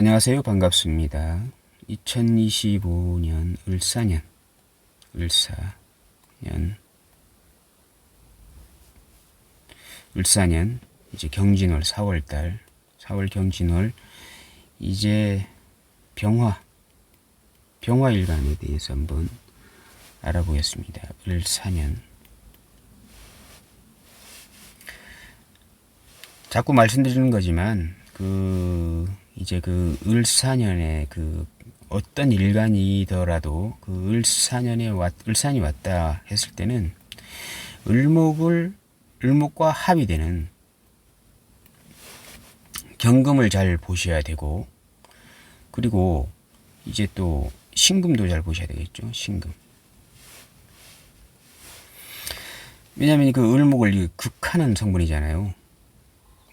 안녕하세요. 반갑습니다. 2025년 을사년, 을사년, 을사년, 이제 경진월 4월달, 4월 경진월, 이제 병화, 병화일간에 대해서 한번 알아보겠습니다. 을사년. 자꾸 말씀드리는 거지만, 그, 이제 그 을사년에 그 어떤 일간이더라도 그 을사년에 왔, 을산이 왔다 했을 때는 을목을, 을목과 합이 되는 경금을 잘 보셔야 되고, 그리고 이제 또 신금도 잘 보셔야 되겠죠. 신금. 왜냐하면 그 을목을 극하는 성분이잖아요.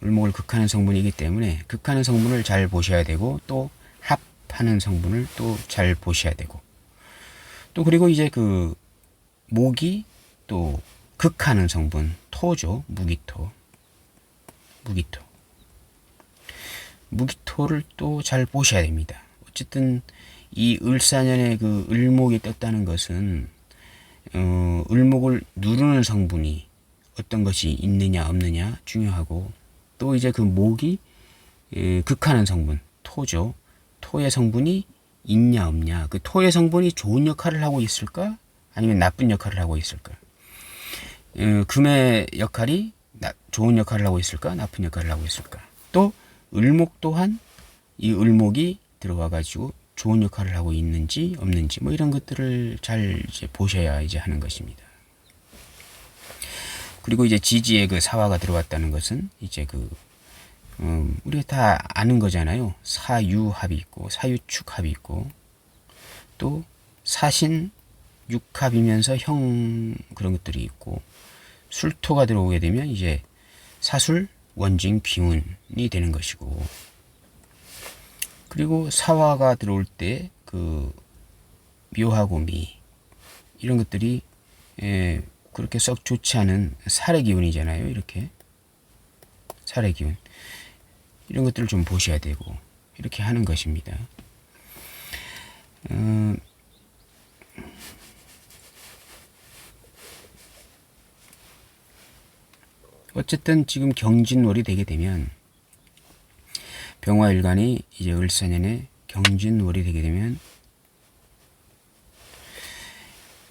을목을 극하는 성분이기 때문에 극하는 성분을 잘 보셔야 되고 또 합하는 성분을 또 잘 보셔야 되고. 또 그리고 이제 그 목이 또 극하는 성분 토죠. 무기토. 무기토. 무기토를 또 잘 보셔야 됩니다. 어쨌든 이 을사년에 그 을목이 떴다는 것은 어, 을목을 누르는 성분이 어떤 것이 있느냐 없느냐 중요하고 또 이제 그 목이 에, 극하는 성분 토죠. 토의 성분이 있냐 없냐. 그 토의 성분이 좋은 역할을 하고 있을까? 아니면 나쁜 역할을 하고 있을까? 에, 금의 역할이 나, 좋은 역할을 하고 있을까? 나쁜 역할을 하고 있을까? 또 을목 또한 이 을목이 들어와 가지고 좋은 역할을 하고 있는지 없는지 뭐 이런 것들을 잘 이제 보셔야 이제 하는 것입니다. 그리고 이제 지지에 그 사화가 들어왔다는 것은 이제 그 음, 우리가 다 아는 거잖아요. 사유합이 있고 사유축합이 있고 또 사신 육합이면서 형 그런 것들이 있고 술토가 들어오게 되면 이제 사술 원징 비운이 되는 것이고 그리고 사화가 들어올 때 그 묘하고 미 이런 것들이 예, 그렇게 썩 좋지 않은 살의 기운이잖아요. 이렇게 살의 기운 이런 것들을 좀 보셔야 되고 이렇게 하는 것입니다. 어, 어쨌든 지금 경진월이 되게 되면 병화일간이 이제 을사년에 경진월이 되게 되면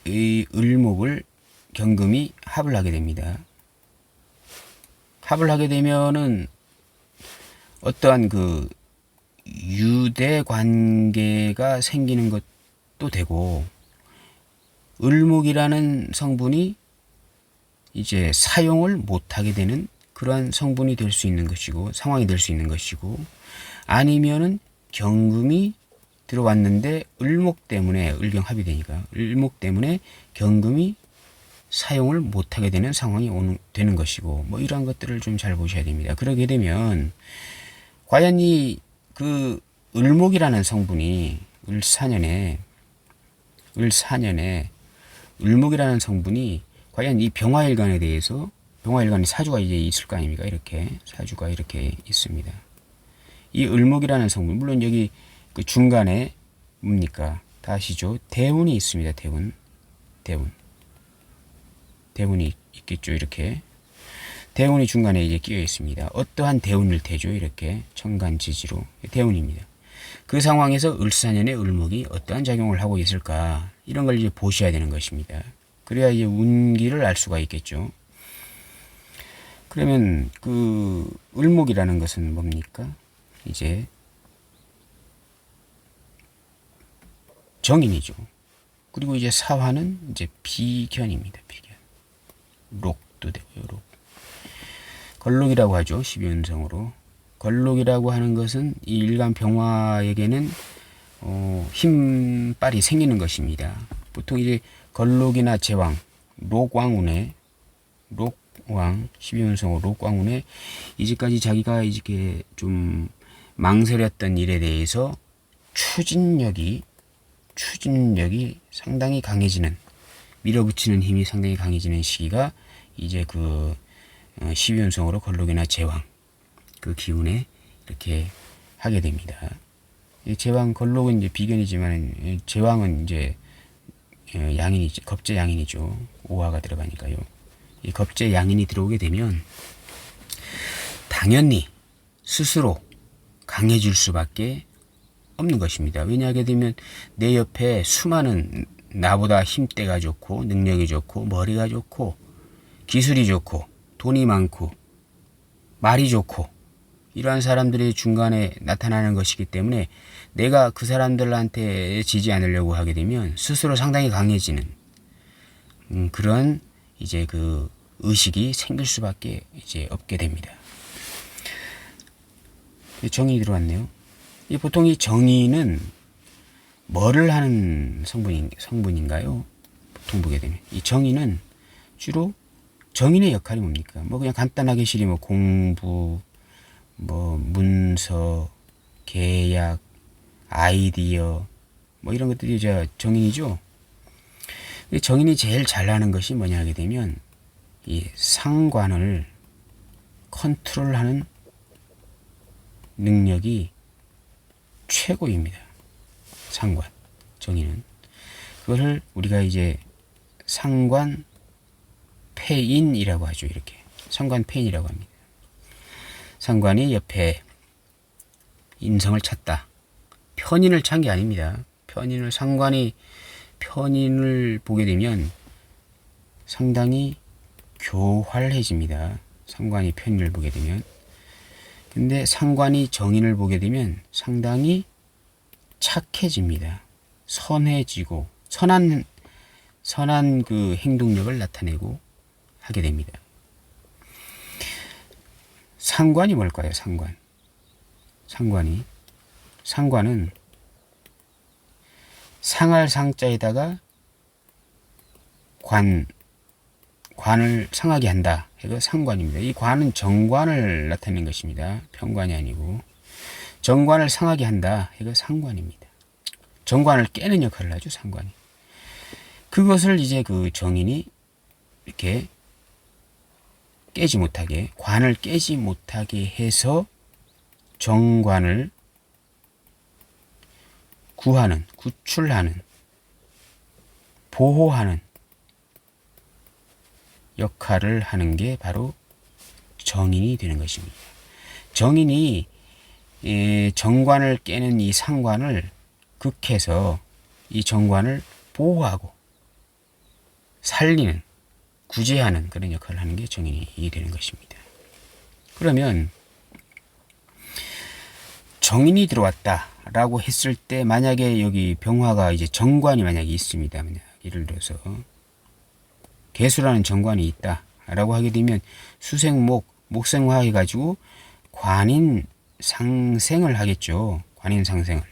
이 을목을 경금이 합을 하게 됩니다. 합을 하게 되면은 어떠한 그 유대 관계가 생기는 것도 되고 을목이라는 성분이 이제 사용을 못하게 되는 그러한 성분이 될 수 있는 것이고 상황이 될 수 있는 것이고 아니면은 경금이 들어왔는데 을목 때문에 을경합이 되니까 을목 때문에 경금이 사용을 못하게 되는 상황이 오는, 되는 것이고 뭐 이러한 것들을 좀 잘 보셔야 됩니다. 그러게 되면 과연 이 그 을목이라는 성분이 을사년에 을사년에 을목이라는 성분이 과연 이 병화일간에 대해서 병화일간에 사주가 이제 있을 거 아닙니까? 이렇게 사주가 이렇게 있습니다. 이 을목이라는 성분 물론 여기 그 중간에 뭡니까? 다 아시죠? 대운이 있습니다. 대운. 대운. 대운이 있겠죠. 이렇게. 대운이 중간에 이제 끼어 있습니다. 어떠한 대운일 테죠. 이렇게 천간지지로 대운입니다. 그 상황에서 을사년의 을목이 어떠한 작용을 하고 있을까 이런 걸 이제 보셔야 되는 것입니다. 그래야 이제 운기를 알 수가 있겠죠. 그러면 그 을목이라는 것은 뭡니까? 이제 정인이죠. 그리고 이제 사화는 이제 비견입니다. 비견. 록도 되고요. 록. 걸록이라고 하죠. 12운성으로. 걸록이라고 하는 것은 이 일간 병화에게는 어, 힘빨이 생기는 것입니다. 보통 이제 걸록이나 제왕, 록왕운에 록왕 12운성으로 록왕운에 이제까지 자기가 이렇게 좀 망설였던 일에 대해서 추진력이 추진력이 상당히 강해지는 밀어붙이는 힘이 상당히 강해지는 시기가 이제 그 12운성으로 걸록이나 제왕 그 기운에 이렇게 하게 됩니다. 이 제왕 걸록은 이제 비견이지만 이 제왕은 이제 어, 양인이죠. 겁제 양인이죠. 오화가 들어가니까요. 이 겁제 양인이 들어오게 되면 당연히 스스로 강해질 수밖에 없는 것입니다. 왜냐하게 되면 내 옆에 수많은 나보다 힘대가 좋고 능력이 좋고 머리가 좋고 기술이 좋고 돈이 많고 말이 좋고 이러한 사람들이 중간에 나타나는 것이기 때문에 내가 그 사람들한테 지지 않으려고 하게 되면 스스로 상당히 강해지는 음, 그런 이제 그 의식이 생길 수밖에 이제 없게 됩니다. 정이 들어왔네요. 이 보통 이 정의는 뭐를 하는 성분인, 성분인가요? 보통 보게 되면 이 정의는 주로 정인의 역할이 뭡니까? 뭐 그냥 간단하게 실이 뭐 공부, 뭐 문서, 계약, 아이디어 뭐 이런 것들이 저 정인이죠. 이 정인이 제일 잘하는 것이 뭐냐 하게 되면 이 상관을 컨트롤하는 능력이 최고입니다. 상관 정의는 그것을 우리가 이제 상관 폐인이라고 하죠. 이렇게 상관 폐인이라고 합니다. 상관이 옆에 인성을 찾다. 편인을 찬 게 아닙니다. 편인을 상관이 편인을 보게 되면 상당히 교활해집니다. 상관이 편인을 보게 되면 근데 상관이 정인을 보게 되면 상당히 착해집니다. 선해지고 선한 선한 그 행동력을 나타내고 하게 됩니다. 상관이 뭘까요? 상관. 상관이 상관은 상할 상자에다가 관 관을 상하게 한다. 이거 상관입니다. 이 관은 정관을 나타내는 것입니다. 편관이 아니고 정관을 상하게 한다. 이거 상관입니다. 정관을 깨는 역할을 하죠. 상관이. 그것을 이제 그 정인이 이렇게 깨지 못하게 관을 깨지 못하게 해서 정관을 구하는 구출하는 보호하는 역할을 하는 게 바로 정인이 되는 것입니다. 정인이 예, 정관을 깨는 이 상관을 극해서 이 정관을 보호하고 살리는 구제하는 그런 역할을 하는 게 정인이 되는 것입니다. 그러면 정인이 들어왔다라고 했을 때 만약에 여기 병화가 이제 정관이 만약에 있습니다. 예를 들어서 개수라는 정관이 있다라고 하게 되면 수생목 목생화 해가지고 관인 상생을 하겠죠. 관인 상생을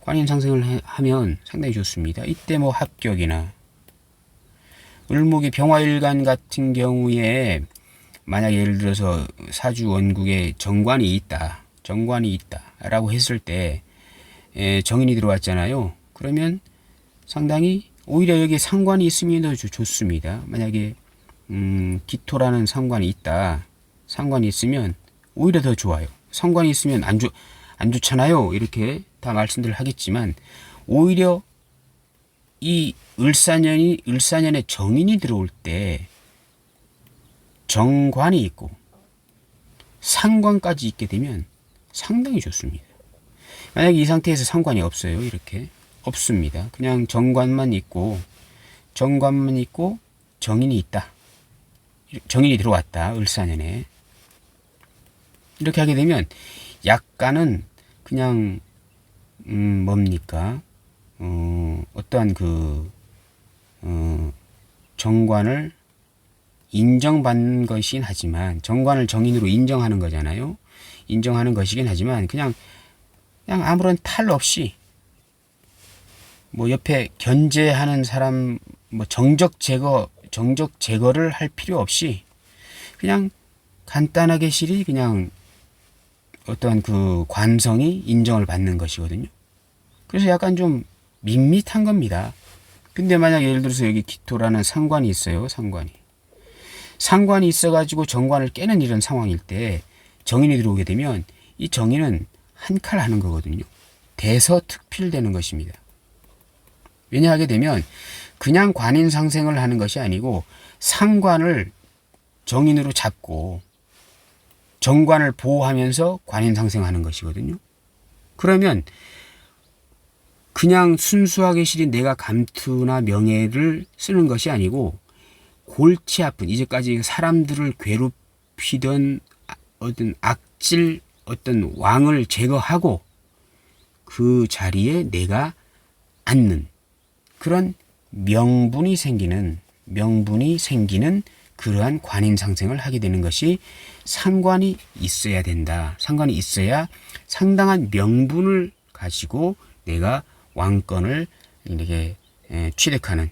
관인 상생을 하면 상당히 좋습니다. 이때 뭐 합격이나 을목이 병화일간 같은 경우에 만약 예를 들어서 사주 원국에 정관이 있다, 정관이 있다라고 했을 때 정인이 들어왔잖아요. 그러면 상당히 오히려 여기 상관이 있으면 더 좋습니다. 만약에 음, 기토라는 상관이 있다. 상관이 있으면 오히려 더 좋아요. 상관이 있으면 안, 좋, 안 좋잖아요. 이렇게 다 말씀들 하겠지만 오히려 이 을사년이 을사년에 정인이 들어올 때 정관이 있고 상관까지 있게 되면 상당히 좋습니다. 만약 이 상태에서 상관이 없어요. 이렇게 없습니다. 그냥 정관만 있고 정관만 있고 정인이 있다. 정인이 들어왔다. 을사년에 이렇게 하게 되면 약간은 그냥 음 뭡니까 어, 어떠한 그 어, 정관을 인정받는 것이긴 하지만 정관을 정인으로 인정하는 거잖아요. 인정하는 것이긴 하지만 그냥 그냥 아무런 탈 없이 뭐 옆에 견제하는 사람 뭐 정적 제거 정적 제거를 할 필요 없이 그냥 간단하게 실이 그냥 어떠한 그 관성이 인정을 받는 것이거든요. 그래서 약간 좀 밋밋한 겁니다. 근데 만약 예를 들어서 여기 기토라는 상관이 있어요. 상관이. 상관이 있어가지고 정관을 깨는 이런 상황일 때 정인이 들어오게 되면 이 정인은 한 칼 하는 거거든요. 대서특필되는 것입니다. 왜냐하게 되면 그냥 관인 상생을 하는 것이 아니고 상관을 정인으로 잡고 정관을 보호하면서 관인 상생하는 것이거든요. 그러면 그냥 순수하게 실인 내가 감투나 명예를 쓰는 것이 아니고 골치 아픈 이제까지 사람들을 괴롭히던 어떤 악질 어떤 왕을 제거하고 그 자리에 내가 앉는 그런 명분이 생기는 명분이 생기는 그러한 관인 상생을 하게 되는 것이 상관이 있어야 된다. 상관이 있어야 상당한 명분을 가지고 내가 왕권을 이렇게 취득하는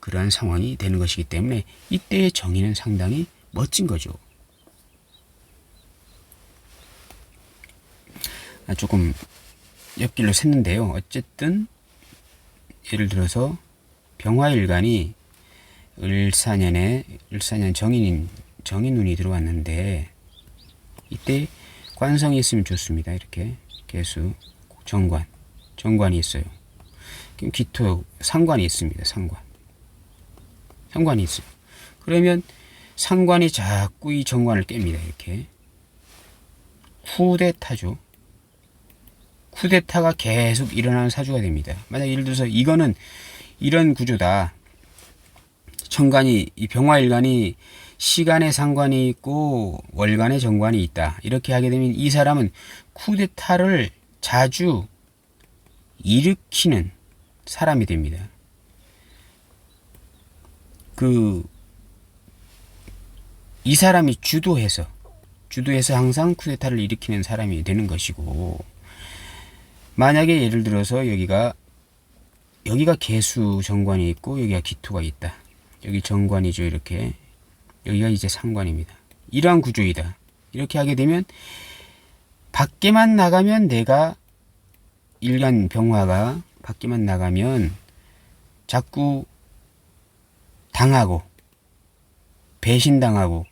그러한 상황이 되는 것이기 때문에 이때의 정의는 상당히 멋진 거죠. 아, 조금 옆길로 샜는데요. 어쨌든 예를 들어서 병화일간이 을사년에 을사년 정인인 정인운이 들어왔는데 이때 관성이 있으면 좋습니다. 이렇게 개수 정관 정관이 있어요. 그럼 기토 상관이 있습니다. 상관 상관이 있어요. 그러면 상관이 자꾸 이 정관을 깹니다. 이렇게 쿠데타죠. 쿠데타가 계속 일어나는 사주가 됩니다. 만약 예를 들어서 이거는 이런 구조다. 천간이 이 병화일간이 시간의 상관이 있고 월간의 정관이 있다. 이렇게 하게 되면 이 사람은 쿠데타를 자주 일으키는 사람이 됩니다. 그, 이 사람이 주도해서, 주도해서 항상 쿠데타를 일으키는 사람이 되는 것이고, 만약에 예를 들어서 여기가 여기가 개수 정관이 있고 여기가 기토가 있다. 여기 정관이죠 이렇게 여기가 이제 상관입니다. 이러한 구조이다. 이렇게 하게 되면 밖에만 나가면 내가 일간 병화가 밖에만 나가면 자꾸 당하고 배신당하고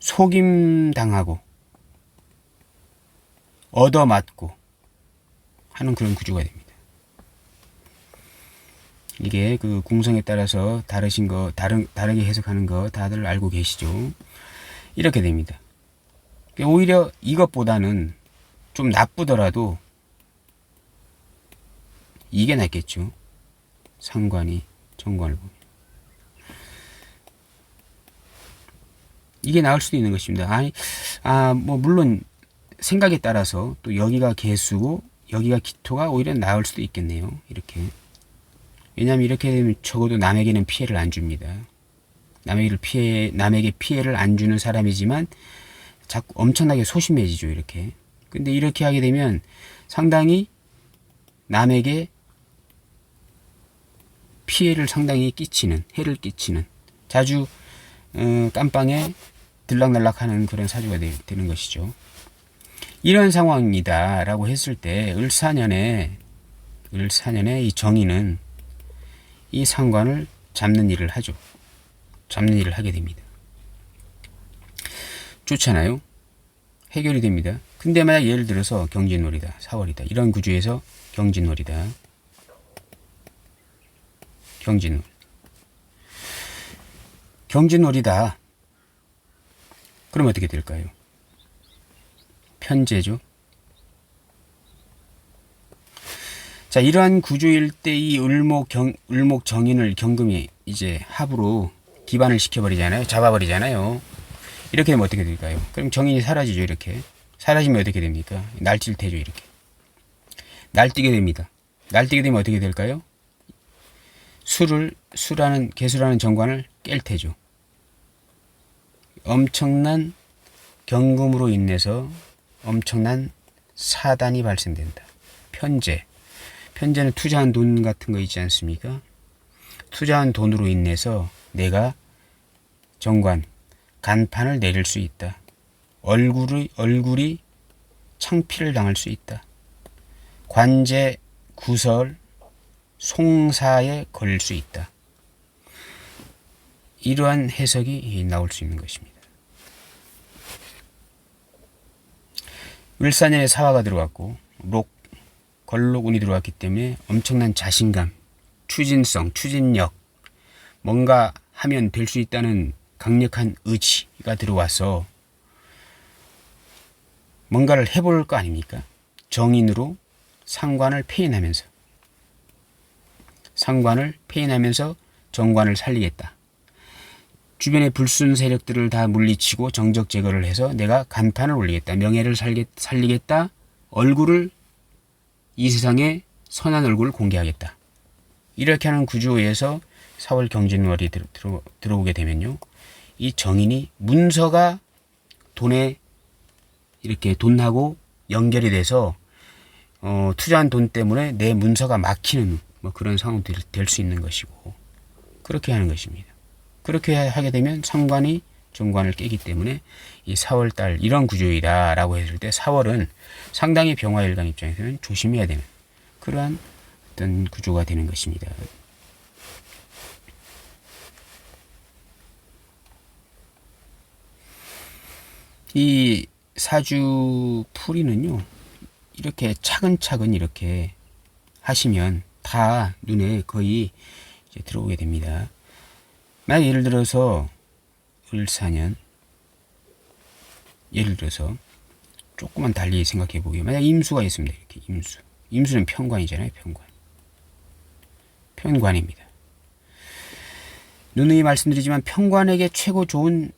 속임당하고 얻어맞고 하는 그런 구조가 됩니다. 이게 그 궁성에 따라서 다르신 거 다른 다르게 해석하는 거 다들 알고 계시죠? 이렇게 됩니다. 오히려 이것보다는 좀 나쁘더라도 이게 낫겠죠. 상관이 정관을 보면 이게 나을 수도 있는 것입니다. 아니 아 뭐 물론 생각에 따라서 또 여기가 개수고 여기가 기토가 오히려 나을 수도 있겠네요. 이렇게. 왜냐하면 이렇게 되면 적어도 남에게는 피해를 안 줍니다. 남에게 피해, 남에게 피해를 안 주는 사람이지만 자꾸 엄청나게 소심해지죠. 이렇게. 근데 이렇게 하게 되면 상당히 남에게 피해를 상당히 끼치는, 해를 끼치는, 자주 어, 깜빵에 들락날락하는 그런 사주가 되, 되는 것이죠. 이런 상황이다 라고 했을 때 을사년에 을사년에 이 정의는 이 상관을 잡는 일을 하죠. 잡는 일을 하게 됩니다. 좋잖아요. 해결이 됩니다. 근데 만약 예를 들어서 경진놀이다, 사월이다 이런 구조에서 경진놀이다. 경진놀. 경진놀이다. 그럼 어떻게 될까요? 편제죠. 자, 이러한 구조일 때 이 을목 경, 을목 정인을 경금이 이제 합으로 기반을 시켜버리잖아요. 잡아버리잖아요. 이렇게 되면 어떻게 될까요? 그럼 정인이 사라지죠, 이렇게. 사라지면 어떻게 됩니까? 날뛸 테죠, 이렇게. 날뛰게 됩니다. 날뛰게 되면 어떻게 될까요? 수를, 수라는, 개수라는 정관을 깰 테죠. 엄청난 경금으로 인해서 엄청난 사단이 발생된다. 편제. 편제는 투자한 돈 같은 거 있지 않습니까? 투자한 돈으로 인해서 내가 정관, 간판을 내릴 수 있다. 얼굴이, 얼굴이 창피를 당할 수 있다. 관제, 구설, 송사에 걸릴 수 있다. 이러한 해석이 나올 수 있는 것입니다. 을사년에 사화가 들어갔고 록 걸록 운이 들어왔기 때문에 엄청난 자신감, 추진성, 추진력, 뭔가 하면 될 수 있다는 강력한 의지가 들어와서 뭔가를 해볼 거 아닙니까? 정인으로 상관을 폐인하면서 상관을 폐인하면서 정관을 살리겠다. 주변의 불순 세력들을 다 물리치고 정적 제거를 해서 내가 간판을 올리겠다. 명예를 살리겠다. 얼굴을 이 세상에 선한 얼굴을 공개하겠다. 이렇게 하는 구조에서 4월 경진월이 들어, 들어, 들어오게 되면요. 이 정인이 문서가 돈에 이렇게 돈하고 연결이 돼서 어, 투자한 돈 때문에 내 문서가 막히는 뭐 그런 상황이 될수 있는 것이고 그렇게 하는 것입니다. 그렇게 하게 되면 상관이 정관을 깨기 때문에 이 4월 달 이런 구조이다라고 했을 때 4월은 상당히 병화일간 입장에서는 조심해야 되는 그러한 어떤 구조가 되는 것입니다. 이 사주 풀이는요, 이렇게 차근차근 이렇게 하시면 다 눈에 거의 들어오게 됩니다. 만약 예를 들어서 을사년, 예를 들어서 조금만 달리 생각해 보게. 만약 임수가 있습니다. 이렇게 임수. 임수는 편관이잖아요. 편관. 편관입니다. 누누이 말씀드리지만 편관에게 최고 좋은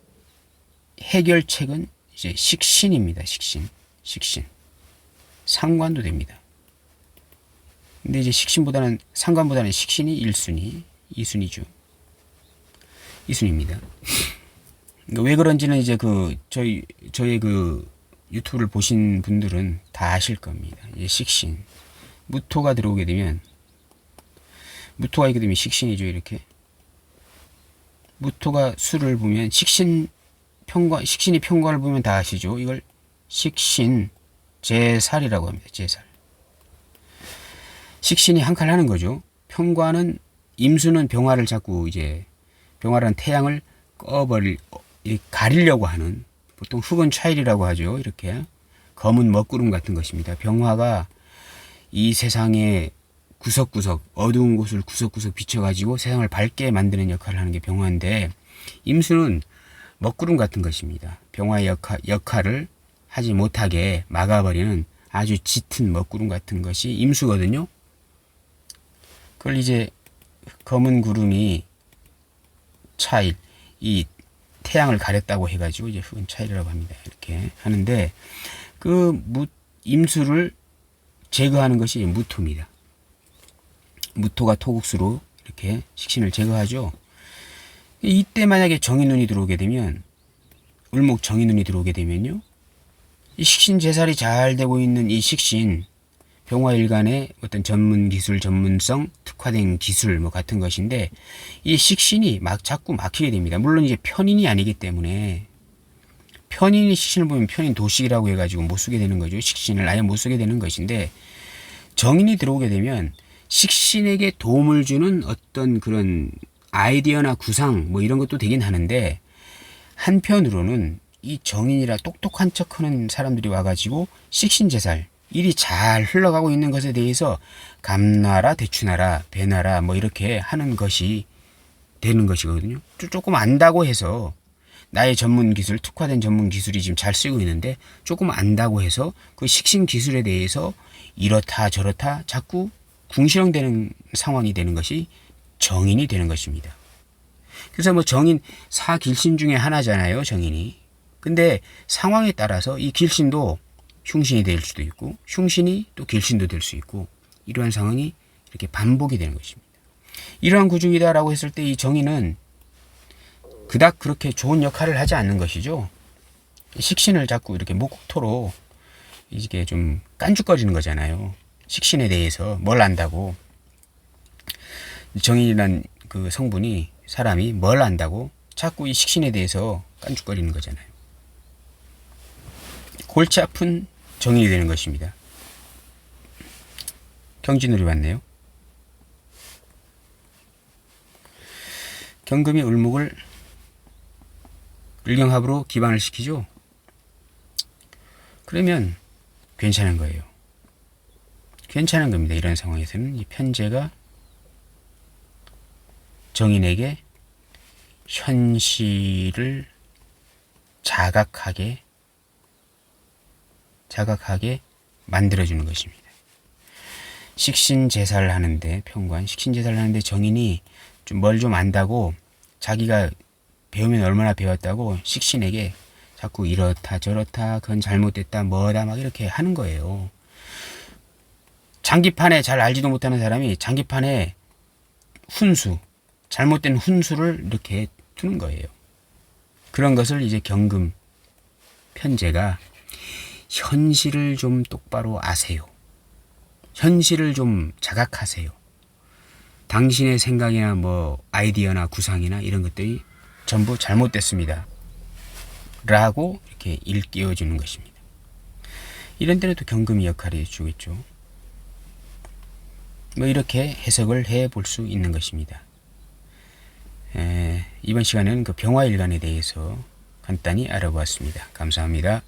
해결책은 이제 식신입니다. 식신. 식신. 상관도 됩니다. 근데 이제 식신보다는 상관보다는 식신이 1순위, 2순위죠. 2순위입니다. 왜 그런지는 이제 그 저희 저의 그 유튜브를 보신 분들은 다 아실 겁니다. 이제 식신. 무토가 들어오게 되면 무토가 있게 되면 식신이죠 이렇게. 무토가 수를 보면 식신 평관 식신이 평관을 보면 다 아시죠? 이걸 식신 제살이라고 합니다 제살. 식신이 한 칼 하는 거죠. 평관은 임수는 병화를 자꾸 이제 병화라는 태양을 꺼버릴 가리려고 하는 보통 흑은 차일이라고 하죠. 이렇게 검은 먹구름 같은 것입니다. 병화가 이 세상의 구석구석 어두운 곳을 구석구석 비춰가지고 세상을 밝게 만드는 역할을 하는 게 병화인데 임수는 먹구름 같은 것입니다. 병화의 역할, 역할을 하지 못하게 막아버리는 아주 짙은 먹구름 같은 것이 임수거든요. 그걸 이제 검은 구름이 차일, 이 태양을 가렸다고 해가지고 이제 흑은 차이라고 합니다. 이렇게 하는데 그 무, 임수를 제거하는 것이 무토입니다. 무토가 토국수로 이렇게 식신을 제거하죠. 이때 만약에 정인눈이 들어오게 되면 을목 정인눈이 들어오게 되면요. 이 식신 제살이 잘 되고 있는 이 식신 병화 일간의 어떤 전문 기술, 전문성, 특화된 기술 뭐 같은 것인데 이 식신이 막 자꾸 막히게 됩니다. 물론 이제 편인이 아니기 때문에 편인이 식신을 보면 편인 도식이라고 해가지고 못 쓰게 되는 거죠. 식신을 아예 못 쓰게 되는 것인데 정인이 들어오게 되면 식신에게 도움을 주는 어떤 그런 아이디어나 구상 뭐 이런 것도 되긴 하는데 한편으로는 이 정인이라 똑똑한 척하는 사람들이 와가지고 식신 제살 일이 잘 흘러가고 있는 것에 대해서 감나라, 대추나라, 배나라 뭐 이렇게 하는 것이 되는 것이거든요. 조금 안다고 해서 나의 전문 기술, 특화된 전문 기술이 지금 잘 쓰고 있는데 조금 안다고 해서 그 식신 기술에 대해서 이렇다 저렇다 자꾸 궁시렁대는 상황이 되는 것이 정인이 되는 것입니다. 그래서 뭐 정인 사길신 중에 하나잖아요, 정인이. 근데 상황에 따라서 이 길신도 흉신이 될 수도 있고 흉신이 또 길신도 될 수 있고 이러한 상황이 이렇게 반복이 되는 것입니다. 이러한 구중이다라고 했을 때 이 정의는 그닥 그렇게 좋은 역할을 하지 않는 것이죠. 식신을 자꾸 이렇게 목토로 이게 좀 깐죽거리는 거잖아요. 식신에 대해서 뭘 안다고 정인이란 그 성분이 사람이 뭘 안다고 자꾸 이 식신에 대해서 깐죽거리는 거잖아요. 골치 아픈 정인이 되는 것입니다. 경진으로 왔네요. 경금이 을목을 을경합으로 기반을 시키죠. 그러면 괜찮은 거예요. 괜찮은 겁니다. 이런 상황에서는 이 편제가 정인에게 현실을 자각하게 자각하게 만들어주는 것입니다. 식신 제사를 하는데 평관 식신 제사를 하는데 정인이 좀 뭘 좀 안다고 자기가 배우면 얼마나 배웠다고 식신에게 자꾸 이렇다 저렇다 그건 잘못됐다 뭐다 막 이렇게 하는 거예요. 장기판에 잘 알지도 못하는 사람이 장기판에 훈수 잘못된 훈수를 이렇게 두는 거예요. 그런 것을 이제 경금 편제가 현실을 좀 똑바로 아세요. 현실을 좀 자각하세요. 당신의 생각이나 뭐 아이디어나 구상이나 이런 것들이 전부 잘못됐습니다. 라고 이렇게 일깨워 주는 것입니다. 이런 때는 또 경금이 역할을 해주겠죠. 뭐 이렇게 해석을 해 볼 수 있는 것입니다. 에, 이번 시간에는 그 병화일간에 대해서 간단히 알아보았습니다. 감사합니다.